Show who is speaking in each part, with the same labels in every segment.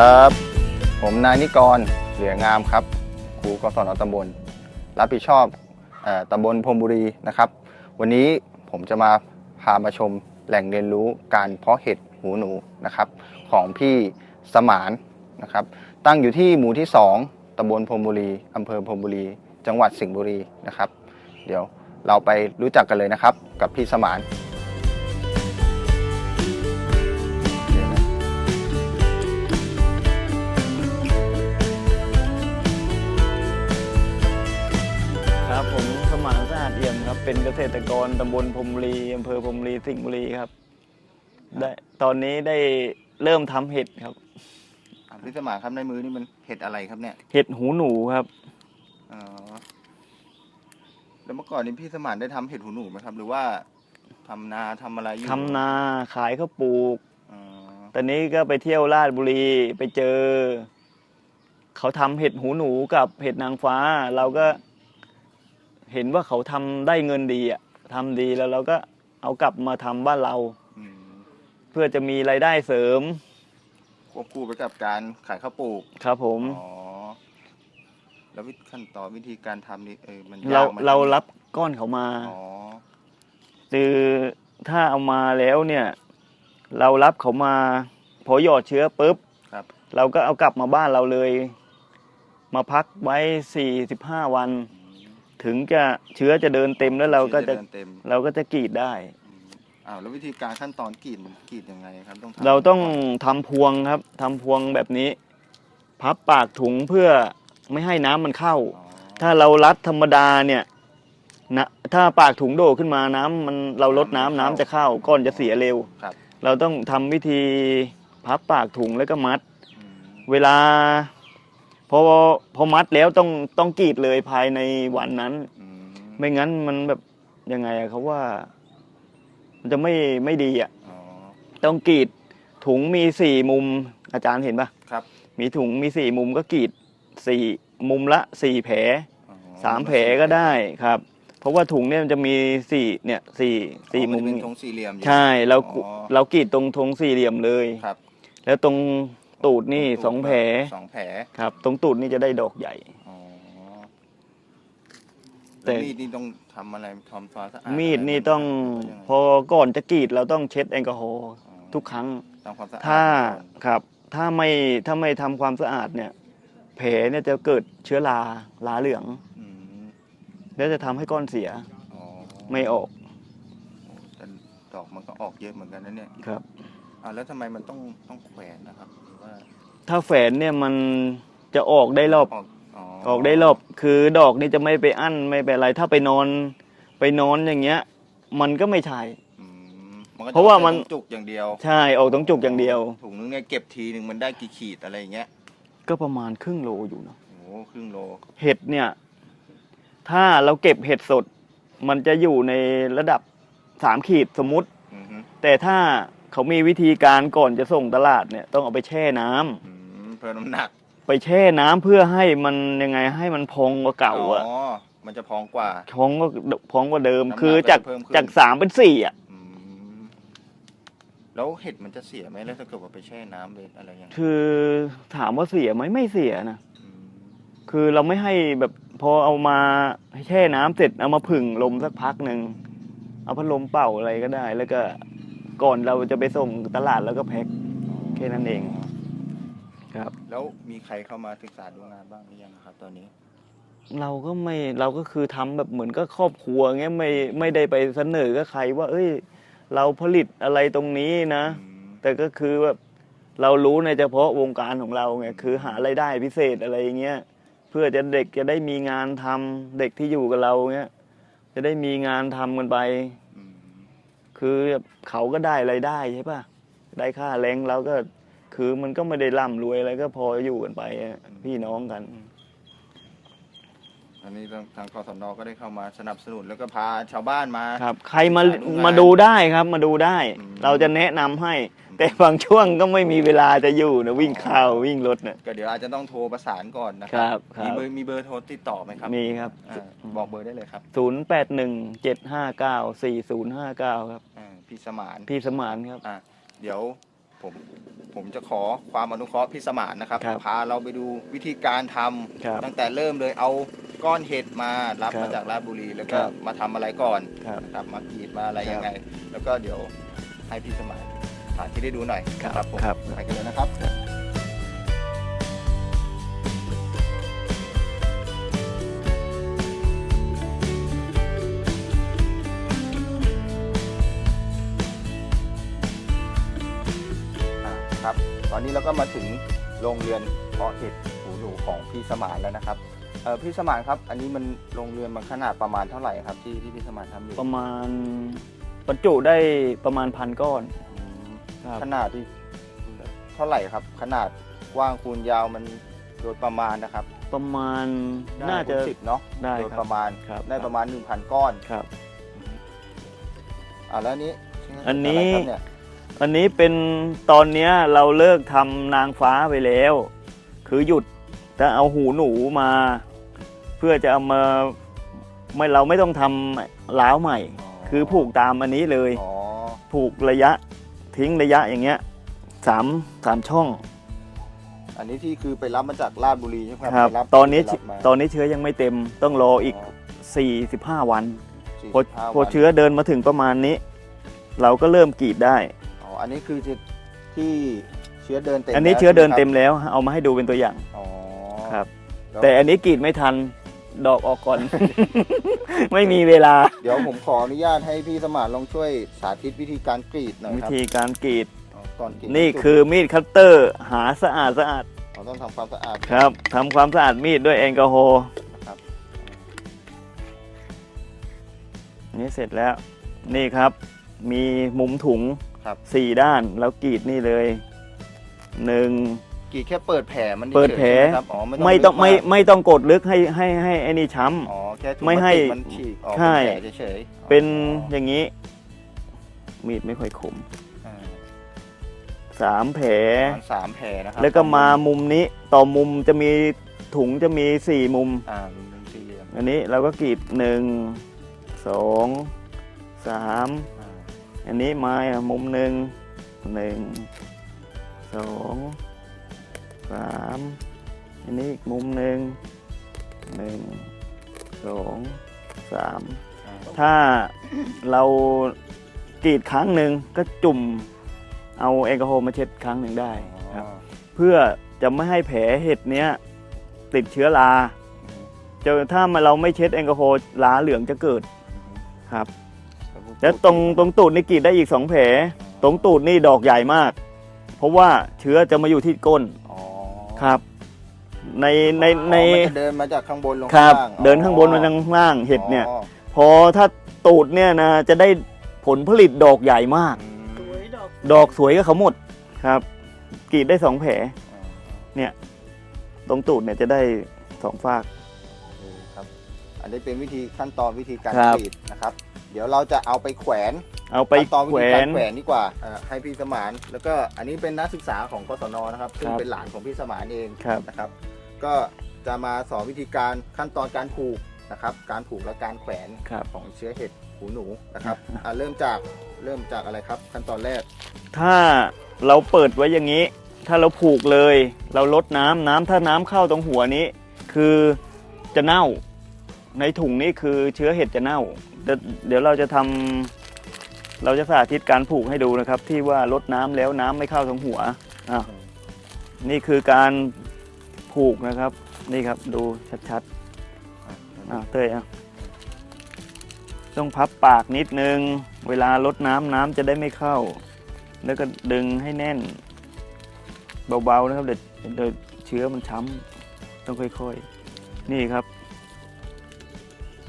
Speaker 1: ครับ ผมนายนิกร เหลืองามครับ ครูกศนตำบล รับผิดชอบตำบลพรมบุรีนะครับ วันนี้ผมจะมาพามาชมแหล่งเรียนรู้การเพาะเห็ดหูหนูนะครับ ของพี่สมานนะครับ ตั้งอยู่ที่หมู่ที่ 2ตำบลพรมบุรีอำเภอพรมบุรี จังหวัดสิงห์บุรีนะครับ เดี๋ยวเราไปรู้จักกันเลยนะครับ กับพี่สมาน
Speaker 2: เอี่ยมครับเป็นเกษตรกรตำบลพรมบุรีอำเภอพรมบุรีสิงห์บุรีครับได้ตอนนี้ได้เริ่มทำเห็ดครับ
Speaker 1: อะพี่สมานครับในมือนี่มันเห็ดอะไรครับเนี่ย
Speaker 2: เห็ดหูหนูครับ
Speaker 1: อ๋อแล้วเมื่อก่อนนี้พี่สมานได้ทำเห็ดหูหนูไหมครับ หรือว่าทำนาทำอะไรอยู่
Speaker 2: ทำนาขายข้าวปลูก
Speaker 1: อ๋อ
Speaker 2: ตอนนี้ก็ไปเที่ยวราชบุรีไปเจอ เขาทำเห็ดหูหนูกับเห็ดนางฟ้า เราก็ เห็นว่าเขาทำได้เงินดีอะทำดีแล้วเราก็เอากลับมาทำบ้านเรา
Speaker 1: อืม
Speaker 2: เพื่อจะมีรายได้เสริม
Speaker 1: ควบคู่ไปกับการขายข้าวปลูก
Speaker 2: ครับผม
Speaker 1: อ๋อแล้ววิธีขั้นตอนวิธีการทำนี่เออมัน
Speaker 2: เรา
Speaker 1: ยากไหม
Speaker 2: เรารับก้อนเขามา
Speaker 1: อ๋อ
Speaker 2: คือถ้าเอามาแล้วเนี่ย เรารับเขามา พอหยอดเชื้อปุ๊บ
Speaker 1: ครับ
Speaker 2: เราก็เอากลับมาบ้านเราเลย มาพักไว้สี่สิบห้าวัน
Speaker 1: อืม
Speaker 2: ถึงจะเชื้อจะเดินเต็มแล้วเราก็จะ
Speaker 1: เดินเต็ม
Speaker 2: เราก็จะกรีดได้
Speaker 1: อืมอ้าวแล้ววิธีการขั้นตอนกรีดมันกรีดยังไงครับต้องทำ
Speaker 2: เราต้องทำพวงครับทำพวงแบบนี้ พับปากถุงเพื่อไม่ให้น้ำมันเข้า
Speaker 1: อ๋อ
Speaker 2: ถ้าเรารัดธรรมดาเนี่ยนะถ้าปากถุงโดดขึ้นมาน้ำมันเราลดน้ำน้ำจะเข้าก้อนจะเสียเร็ว
Speaker 1: ครับ
Speaker 2: เราต้องทำวิธีพับปากถุงแล้วก็มัด
Speaker 1: อืม
Speaker 2: เวลา พอพอมัดแล้วต้องต้องกรีดเลยภายในวันนั้น
Speaker 1: อืม
Speaker 2: ไม่งั้นมันแบบยังไงอะเขาว่า มันจะไม่ไม่ดีอะ
Speaker 1: อ๋อ
Speaker 2: ต้องกรีดถุงมีสี่มุม อาจารย์เห็นปะ
Speaker 1: ครับ
Speaker 2: มีถุงมีสี่มุมก็กรีดสี่มุมละสี่แผล
Speaker 1: อ๋อ
Speaker 2: สามแผลก็ได้ครับ เพราะว่าถุงเนี่ยมันจะมีสี่เนี่ยสี่สี่
Speaker 1: อ๋อ
Speaker 2: มุม
Speaker 1: นจะเป็นธงสี่เหลี่ยมอยู่
Speaker 2: ใช่เรา
Speaker 1: อ๋อ
Speaker 2: เรากรีดตรงธงสี่เหลี่ยมเลย
Speaker 1: ครับ
Speaker 2: แล้วตรง ตูดนี่สองแผล
Speaker 1: สองแผล
Speaker 2: ครับ ตรงตูดนี่จะได้ดอกใหญ่
Speaker 1: อ๋อ
Speaker 2: แต่
Speaker 1: แล้วมีดนี่ต้องทำอะไรทำความสะอาด
Speaker 2: มีดนี่ต้อง
Speaker 1: หรืว่ายังไง
Speaker 2: พอก่อนจะกรีดเราต้องเช็ดแอลกอฮอล์
Speaker 1: อ๋อ
Speaker 2: ทุกครั้ง
Speaker 1: ทำความสะอาด
Speaker 2: ถ้า
Speaker 1: ก่อน
Speaker 2: ครับ ถ้าไม่ถ้าไม่ทำความสะอาดเนี่ย แผลเนี่ยจะเกิดเชื้อราลาเหลือง
Speaker 1: อืม
Speaker 2: แล้วจะทำให้ก้อนเสีย
Speaker 1: อ๋อ
Speaker 2: ไม่ออก
Speaker 1: โอ้แต่ดอกมันก็ออกเยอะเหมือนกันนะเนี่ย
Speaker 2: ครับ
Speaker 1: อ่าแล้วทำไมมันต้องต้องแขวนนะครับหรือ ว่า
Speaker 2: ถ้าแฝนเนี่ยมันจะออกได้รอบ
Speaker 1: ออกอ๋อ
Speaker 2: ออกได้รอบคือดอกนี่จะไม่ไปอั้นไม่ไปอะไร ถ้าไปนอนไปนอนอย่างเงี้ย มันก็ไม่ใช่
Speaker 1: อืมมันก็จ
Speaker 2: เพราะว่ามัน
Speaker 1: ออกจุกอย่างเดียว
Speaker 2: ใช่ออกตรงจุกอย่างเดียว
Speaker 1: ถุงนึงเนี่ยเก็บทีหนึ่งมันได้กี่ขีดอะไรอย่างเงี้ย
Speaker 2: ก็ประมาณครึ่งโลอยู่เนอะ
Speaker 1: โอ้โหครึ่งโล
Speaker 2: เห็ดเนี่ย ถ้าเราเก็บเห็ดสด มันจะอยู่ในระดับสามขีดสมมุติ
Speaker 1: อือฮึ
Speaker 2: แต่ถ้า เขามีวิธีการก่อนจะส่งตลาดเนี่ยต้องเอาไปแช่น้ำ
Speaker 1: อืมเพิ่มน้ำหนัก
Speaker 2: ไปแช่น้ำเพื่อให้มันยังไงให้มันพองกว่าเก่าอะ
Speaker 1: อ๋อมันจะพองกว่า
Speaker 2: พองก็พองกว่าเดิม
Speaker 1: น้ำหนัก
Speaker 2: คือจาก
Speaker 1: ก็จะเพิ่มขึ้น
Speaker 2: จากสามเป็นสี่อะ
Speaker 1: อืมแล้วเห็ดมันจะเสียไหมแล้วถ้าเกิดว่าไปแช่น้ำเลยอะไรอย่างเงี้ย
Speaker 2: คือถามว่าเสียไหมไม่เสียนะ
Speaker 1: ม
Speaker 2: คือเราไม่ให้แบบพอเอามาแช่น้ำเสร็จเอามาผึ่งลมสักพักหนึ่งเอาพัดลมเป่าอะไรก็ได้ แล้วก็ ก่อนเราจะไปส่งตลาดแล้วก็แพ็คแค่นั้นเองครับ
Speaker 1: แล้วมีใครเข้ามาศึกษาดูงานบ้างหรือยังครับ ตอนนี้
Speaker 2: เราก็ไม่เราก็คือทำแบบเหมือนก็ครอบครัวเงี้ยไม่ไม่ได้ไปเสนอกับใครว่า เอ้ย เราผลิตอะไรตรงนี้นะ
Speaker 1: อืม
Speaker 2: แต่ก็คือแบบเรารู้ในเฉพาะวงการของเราไงคือหารายได้พิเศษอะไรอย่างเงี้ยเพื่อจะเด็กจะได้มีงานทำเด็กที่อยู่กับเราเงี้ยจะได้มีงานทำกันไป คือเขาก็ได้รายได้ใช่ป่ะได้ค่าแรงเราก็คือมันก็ไม่ได้ร่ำรวยอะไรก็พออยู่กันไปพี่น้องกัน
Speaker 1: อันนี้ทางทางกศนก็ได้เข้ามาสนับสนุนแล้วก็พาชาวบ้านมา
Speaker 2: ครับ ใครมา
Speaker 1: สายดูงาน
Speaker 2: มาดูได้ครับมาดูได้
Speaker 1: อืม
Speaker 2: เราจะแนะนำให้ แต่บางช่วงก็ไม่มีเวลาจะอยู่นะวิ่งข้าววิ่งรถเนี่ย
Speaker 1: ก็เดี๋ยวอาจจะต้องโทรประสานก่อนนะค
Speaker 2: ครั
Speaker 1: รับ
Speaker 2: ครับ
Speaker 1: มีเบอร์มีเบอร์โทรติดต่อไหมครับ
Speaker 2: มีครับ
Speaker 1: อ่าบอกเบอร์ได้เลยครับ
Speaker 2: ศูนย์แปดหนึ่งเจ็ดห้าเก้าสี่ศูนย์ห้าเก้าครับ
Speaker 1: อ่าพี่สมาน
Speaker 2: พี่สมานครับ
Speaker 1: อะเดี๋ยว ผมผมจะขอความอนุเคราะห์พี่สมานนะครับ
Speaker 2: ครับ
Speaker 1: พาเราไปดูวิธีการทำ
Speaker 2: ครับ
Speaker 1: ตั้งแต่เริ่มเลยเอาก้อนเห็ดมารับ
Speaker 2: ครับ
Speaker 1: มาจากราชบุรีแล้วก็
Speaker 2: ครับ
Speaker 1: มาทำอะไรก่อน
Speaker 2: ครับ
Speaker 1: นะครับมากรีดมาอะไร
Speaker 2: ครับ
Speaker 1: ยังไง แล้วก็เดี๋ยวให้พี่สมานสาธิตให้ดูหน่อย
Speaker 2: ครับ
Speaker 1: นะผม
Speaker 2: ครับ
Speaker 1: ไปกันเลยนะครับ อนนี้เราก็มาถึงโรงเรือนเพาะเห็ดหูหนูของพี่สมานแล้วนะครับเออพี่สมานครับ อันนี้มันโรงเรือนมันขนาดประมาณเท่าไหร่ครับที่ที่พี่สมานทำอยู่
Speaker 2: ประมาณบรรจุได้ประมาณพันก้อน
Speaker 1: อืม
Speaker 2: ครับ
Speaker 1: ขนาดที่เท่าไหร่ครับ ขนาดกว้างคูณยาวมันโดยประมาณนะครับ
Speaker 2: ประมาณ
Speaker 1: ได้
Speaker 2: น่าจะ
Speaker 1: สิบเนาะ
Speaker 2: ได้
Speaker 1: โดย
Speaker 2: ครับ
Speaker 1: ประมาณ
Speaker 2: ครับ
Speaker 1: ได้ประมาณ1,000ก้อน
Speaker 2: ครับ
Speaker 1: อ่าแล้วอันนี้
Speaker 2: อันนี้ะ
Speaker 1: ไรครับเนี่ย
Speaker 2: อันนี้เป็นตอนเนี้ยเราเลิกทำนางฟ้าไปแล้ว คือหยุดจะเอาหูหนูมา เพื่อจะเอามาไม่เราไม่ต้องทำล้าวใหม่ คือผูกตามอันนี้เลย
Speaker 1: อ๋อ
Speaker 2: ผูกระยะทิ้งระยะอย่างเงี้ยสามสามช่อง
Speaker 1: อันนี้ที่คือไปรับมาจากราชบุรีใช่ไหม
Speaker 2: ครับ
Speaker 1: ไป
Speaker 2: ตอนนี้
Speaker 1: ไปรับมา
Speaker 2: ตอนนี้เชื้อยังไม่เต็มต้องรออีก 45 วัน
Speaker 1: สี่
Speaker 2: พอ
Speaker 1: สิบห้า
Speaker 2: พอ
Speaker 1: วัน
Speaker 2: เชื้อเดินมาถึงประมาณนี้ เราก็เริ่มกรีดได้
Speaker 1: อ๋ออันนี้คือที่ที่เชื้อเดินเต็ม
Speaker 2: อันนี้
Speaker 1: แล้ว
Speaker 2: เชื้อเดิน
Speaker 1: ใช่ไห
Speaker 2: เต็
Speaker 1: ครับ
Speaker 2: มแล้ว เอามาให้ดูเป็นตัวอย่าง
Speaker 1: อ๋อ
Speaker 2: ครับ
Speaker 1: ล้ว
Speaker 2: แต่อันนี้กรีดไม่ทันดอกออกก่อน ไม่มีเวลา
Speaker 1: เดี๋ยวผมขออนุญาตให้พี่สมานลองช่วยสาธิตวิธีการกรีดหน่อย
Speaker 2: วิ
Speaker 1: ครับ
Speaker 2: ธีการกรีด
Speaker 1: อ๋อก่อนกรีด
Speaker 2: นี่คือมีดคัตเตอร์ หาสะอาดสะอาด
Speaker 1: เราต้องทำความสะอาด
Speaker 2: ครับทำความสะอาดมีดด้วยแอลกอฮอล์
Speaker 1: นะครับ
Speaker 2: นี่เสร็จแล้ว นี่ครับ มีมุมถุง
Speaker 1: ครับ
Speaker 2: สี่ด้านแล้วกรีดนี่เลยหนึ่ง
Speaker 1: กรีดแค่เปิดแผลมัน
Speaker 2: เปิดแผล
Speaker 1: ฉยๆใช่ไหมครับอ๋อ
Speaker 2: ไม่ต้องไม่
Speaker 1: ลึกาก
Speaker 2: ไม่ต้องกดลึกให้ให้ให้ไอ้นี่ช้ำ
Speaker 1: อ๋อแค่ถุง
Speaker 2: ไม่ให้
Speaker 1: พลาสติกมันฉีกออก
Speaker 2: ใช่
Speaker 1: เป็นแผลเฉยๆ
Speaker 2: เป็น
Speaker 1: อ๋อ
Speaker 2: อย่างนี้ มีดไม่ค่อยคม
Speaker 1: อ่า
Speaker 2: สามแผล
Speaker 1: ประมาณสามแผลนะครั
Speaker 2: แล้วก็มามุมนี้ต่อมุมจะมีถุงจะมีสี่มุม
Speaker 1: อ่ามุมหนึ่งสี่เหลี่ยม
Speaker 2: อันนี้เราก็กรีดหนึ่งสองสาม
Speaker 1: อ่า
Speaker 2: อันนี้ไม้อะมุมหนึ่งหนึ่งสองสามอันนี้อีกมุมหนึ่งหนึ่งสองสาม
Speaker 1: อ่า
Speaker 2: ถ้าเรากรีดครั้งหนึ่งก็จุ่มเอาแอลกอฮอล์มาเช็ดครั้งหนึ่งได้ครับ
Speaker 1: อ๋อ
Speaker 2: เพื่อจะไม่ให้แผลเห็ดเนี้ยติดเชื้อราจะถ้ามาเราไม่เช็ดแอลกอฮอล์ราเหลืองจะเกิดครับ แล้วตรงตรงตูดนี่กรีดได้อีกสองแผล ตรงตูดนี่ดอกใหญ่มาก เพราะว่าเชื้อจะมาอยู่ที่ก้น
Speaker 1: อ๋อ
Speaker 2: ครับ ในในใน
Speaker 1: อ๋อมันจะเดินมาจากข้างบนลง
Speaker 2: ครับ
Speaker 1: ข้างล่าง
Speaker 2: เดินข้างบนมาทางข้างล่างเห็ดเนี่ย
Speaker 1: อ๋อ
Speaker 2: พอถ้าตูดเนี่ยนะจะได้ผลผลิตดอกใหญ่มาก
Speaker 1: อืม
Speaker 2: ดอกสวยก็เขาหมดครับกรีดได้สองแผล
Speaker 1: อ่า
Speaker 2: ตรงตูดเนี่ยจะได้สองฝาก
Speaker 1: โอเคครับ อันนี้เป็นวิธีขั้นตอนวิธีการ
Speaker 2: ครับ
Speaker 1: กรีดนะครับ เดี๋ยวเราจะเอาไปแขวน
Speaker 2: เอาไป
Speaker 1: ขั้นตอนวิ
Speaker 2: แขว
Speaker 1: ธีการ
Speaker 2: น
Speaker 1: แขวนดีกว่าอ่าให้พี่สมาน แล้วก็อันนี้เป็นนักศึกษาของกศนนะครับ ซึ่ง
Speaker 2: ครับ
Speaker 1: เป็นหลานของพี่สมานเอง
Speaker 2: ครับ
Speaker 1: นะครับก็จะมาสอนวิธีการขั้นตอนการผูกนะครับ การผูกและการแขวน
Speaker 2: ครับ
Speaker 1: ของเชื้อเห็ดหูหนูนะครับอ่าเริ่มจากเริ่มจากอะไรครับ ขั้นตอนแรก
Speaker 2: ถ้าเราเปิดไว้อย่างนี้ ถ้าเราผูกเลย เราลดน้ำน้ำถ้าน้ำเข้าตรงหัวนี้ คือจะเน่า ในถุงนี้คือเชื้อเห็ดจะเน่า เดี๋ยวเราจะทำเราจะสาธิตการผูกให้ดูนะครับ ที่ว่าลดน้ำแล้วน้ำไม่เข้าตรงหัวอะนี่คือการผูกนะครับ นี่ครับดูชัดๆอะเต้ยอะต้องพับปากนิดนึง เวลาลดน้ำน้ำจะได้ไม่เข้า แล้วก็ดึงให้แน่น เบาๆนะครับเดี๋ยวเดี๋ยวเชื้อมันช้ำต้องค่อยๆ นี่ครับ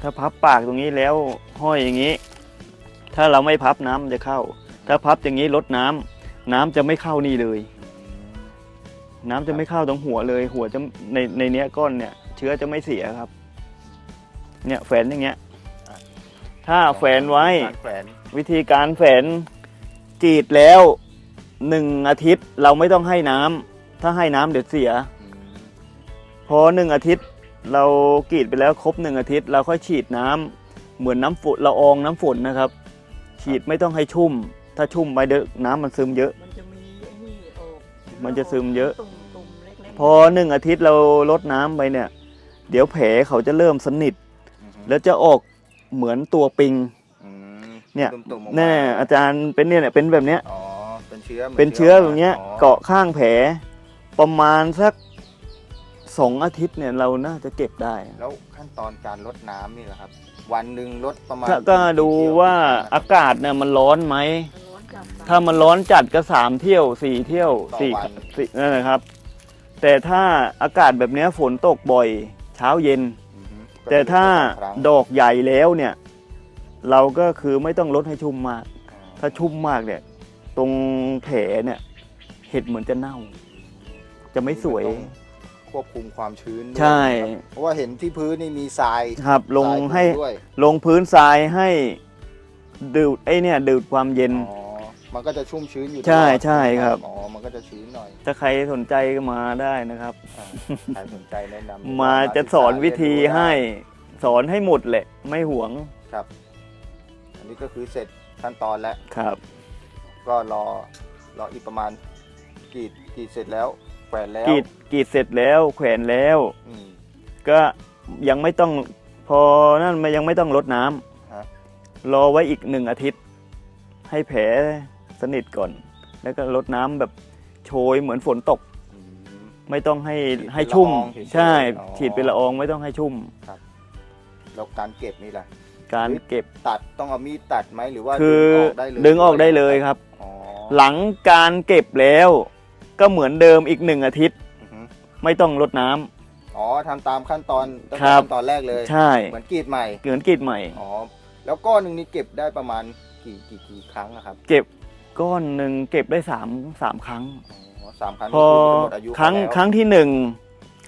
Speaker 2: ถ้าพับปากตรงนี้แล้วห้อยอย่างนี้ ถ้าเราไม่พับน้ำมันจะเข้า ถ้าพับอย่างนี้ลดน้ำน้ำจะไม่เข้านี่เลย น้ำจะไม่เข้าตรงหัวเลย หัวจะในในเนี้ยก้อนเนี่ย เชื้อจะไม่เสียครับ เนี่ยแฝนอย่างเงี้ย ถ้าแฝนไว้
Speaker 1: การแขวน
Speaker 2: วิธีการแฝนจีดแล้วหนึ่งอาทิตย์เราไม่ต้องให้น้ำถ้าให้น้ำเดี๋ยวเสีย
Speaker 1: อืม
Speaker 2: พอหนึ่งอาทิตย์ เรากรีดไปแล้วครบหนึ่งอาทิตย์ เราค่อยฉีดน้ำเหมือนน้ำฝนละอองน้ำฝนนะครับ ฉีดไม่ต้องให้ชุ่ม ถ้าชุ่มไปเดอะน้ำมันซึมเยอะ
Speaker 3: มันจะมีไอ้นี่ออก
Speaker 2: มันจะซึมเยอะ
Speaker 3: ตุ่มๆเล็กๆ
Speaker 2: พอหนึ่งอาทิตย์เราลดน้ำไปเนี่ย เดี๋ยวแผลเขาจะเริ่มสนิท
Speaker 1: อือฮึ
Speaker 2: แล้วจะออกเหมือนตัวปิง
Speaker 1: อืม
Speaker 2: เนี่ย
Speaker 1: ตุ่มๆออกมา
Speaker 2: แน่อาจารย์เป็นเนี่ยเนี่ยเป็นแบบเนี้ย
Speaker 1: อ๋อเป็นเชื้อหมื
Speaker 2: เป็นเชื้อแบบเนี้ย
Speaker 1: อ๋อ
Speaker 2: เกาะข้างแผลประมาณสัก สองอาทิตย์เนี่ยเราน่าจะเก็บได้
Speaker 1: แล้วขั้นตอนการลดน้ำนี่แหละครับ วันหนึ่งลดประมาณ
Speaker 2: ถ้าก็ดู
Speaker 1: กี่เที่ย
Speaker 2: ว่าอากาศเนี่ยมันร้อนไหม
Speaker 3: ร้อนจัด
Speaker 2: ถ้ามันร้อนจัดก็สามเที่ยวสี่เที่ยวสี่สี่นั่นแหละครับ แต่ถ้าอากาศแบบเนี้ยฝนตกบ่อย เช้าเย็น
Speaker 1: อือฮึ
Speaker 2: แต่ถ้า
Speaker 1: ก็จะเป็นสองครั้ง
Speaker 2: ดอกใหญ่แล้วเนี่ย เราก็คือไม่ต้องลดให้ชุ่มมาก
Speaker 1: อ๋อ
Speaker 2: ถ้าชุ่มมากเนี่ย ตรงแผลเนี่ย เห็ดเหมือนจะเน่า จะไม่สวย
Speaker 1: ต้อง ควบคุมความชื้นด้วย
Speaker 2: ใช่
Speaker 1: นะครับเพราะว่าเห็นที่พื้นนี่มีทราย
Speaker 2: ครับลง
Speaker 1: ทราย
Speaker 2: ให้
Speaker 1: ด้วย
Speaker 2: ลงพื้นทรายให้ดูดไอเนี่ยดูดความเย็น
Speaker 1: อ๋อมันก็จะชุ่มชื้นอยู่
Speaker 2: ใช่
Speaker 1: ตลอด
Speaker 2: ใช่ครับ
Speaker 1: อ๋อมันก็จะชื้นหน่อย
Speaker 2: ถ้าใครสนใจก็มาได้นะครับ
Speaker 1: อ่าใครสนใจแนะนำ
Speaker 2: มาจะสอนวิธีให้
Speaker 1: เรียนรู้
Speaker 2: สอนให้หมดแหละ ไม่หวง
Speaker 1: ได้ครับ อันนี้ก็คือเสร็จขั้นตอนแล้ว
Speaker 2: ครับ
Speaker 1: ก็รอรออีกประมาณกรีดกรีดเสร็จแล้ว แขวนแล้ว
Speaker 2: กรีดกรีดเสร็จแล้วแขวนแล้ว
Speaker 1: อืม
Speaker 2: ก็ยังไม่ต้องพอนั่นมันยังไม่ต้องลดน้ำ
Speaker 1: ฮะ
Speaker 2: รอไว้อีกหนึ่งอาทิตย์ ให้แผลสนิทก่อน แล้วก็ลดน้ำแบบโชยเหมือนฝนตก
Speaker 1: อืม
Speaker 2: ไม่ต้องให้
Speaker 1: ฉีดเป็น
Speaker 2: ให้ชุ่ม
Speaker 1: ละอองเฉยๆ
Speaker 2: ใช่
Speaker 1: อ๋อ
Speaker 2: ฉีดเป็นละอองไม่ต้องให้ชุ่ม
Speaker 1: แล้วการเก็บนี่แหละ
Speaker 2: การเก็บ
Speaker 1: ตัดต้องเอามีดตัดไหมหรือว่า
Speaker 2: คือ
Speaker 1: ดึงออกได้เลย
Speaker 2: ดึงออกได้เลยครับ
Speaker 1: อ๋อ
Speaker 2: หลังการเก็บแล้ว ก็เหมือนเดิมอีกหนึ่งอาทิตย์
Speaker 1: อือฮึ
Speaker 2: ไม่ต้องลดน้ำ
Speaker 1: อ๋อทำตามขั้นตอนตั้ง
Speaker 2: ครั
Speaker 1: แต่
Speaker 2: บ
Speaker 1: ขั้นตอนแรกเลย
Speaker 2: ใช่
Speaker 1: เหมือนกรีดใหม่
Speaker 2: เหมือนกรีดใหม่
Speaker 1: อ๋อ แล้วก้อนหนึ่งนี่เก็บได้ประมาณกี่กี่กี่ครั้งนะครับ
Speaker 2: เก็บก้อนหนึ่งเก็บได้สามสามครั้ง
Speaker 1: อ๋อสามครั้ง
Speaker 2: พอ
Speaker 1: นี่คือจะหมดอายุ
Speaker 2: ครั้ง
Speaker 1: เขาแล้ว
Speaker 2: ครั้งที่หนึ่ง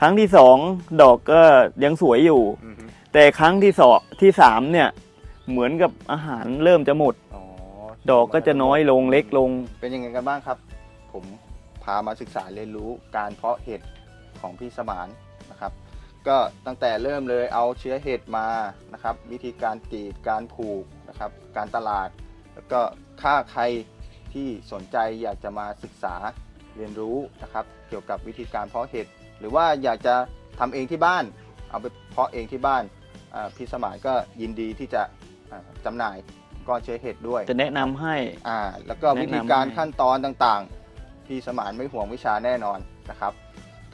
Speaker 2: ครั้งที่สองดอกก็ยังสวยอยู่
Speaker 1: อือฮึ
Speaker 2: แต่ครั้งที่สองที่สามเนี่ยเหมือนกับอาหารเริ่มจะหมด
Speaker 1: อ๋อ
Speaker 2: ดอกก็จะน้อยลงเล็กลง
Speaker 1: เป็นยังไงกันบ้างครับ ผมพามาศึกษาเรียนรู้การเพาะเห็ดของพี่สมานนะครับ ก็ตั้งแต่เริ่มเลยเอาเชื้อเห็ดมานะครับ วิธีการกรีดการผูกนะครับ การตลาด แล้วก็ถ้าใครที่สนใจอยากจะมาศึกษาเรียนรู้นะครับ เกี่ยวกับวิธีการเพาะเห็ดหรือว่าอยากจะทำเองที่บ้าน เอาไปเพาะเองที่บ้านอ่าพี่สมานก็ยินดีที่จะอ่าจำหน่ายก้อนเชื้อเห็ดด้วย
Speaker 2: จะแนะนำให้
Speaker 1: อ่าแล้วก็วิธีการขั้นตอนต่างๆ พี่สมานไม่ห่วงวิชาแน่นอนนะครับ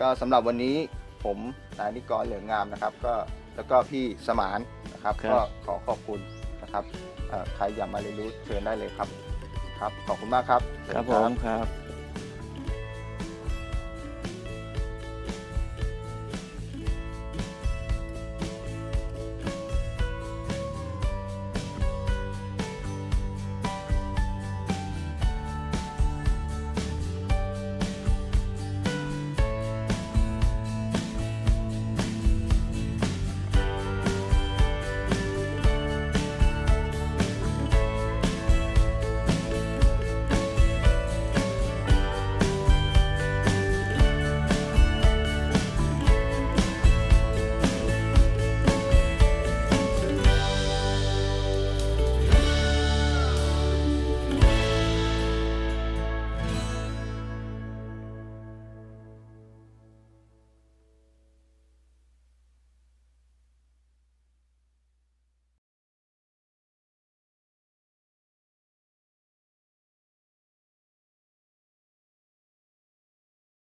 Speaker 1: ก็สำหรับวันนี้ผมนายนิกรเหลืองงามนะครับ ก็แล้วก็พี่สมานนะครับ
Speaker 2: ครับ
Speaker 1: ก็ขอขอบคุณนะครับเอ่อใครอยากมาเรียนรู้เชิญได้เลยครับครับ ขอบคุณมากครับ
Speaker 2: ครับ
Speaker 1: ส
Speaker 2: ผ
Speaker 1: วัสดี
Speaker 2: มครับ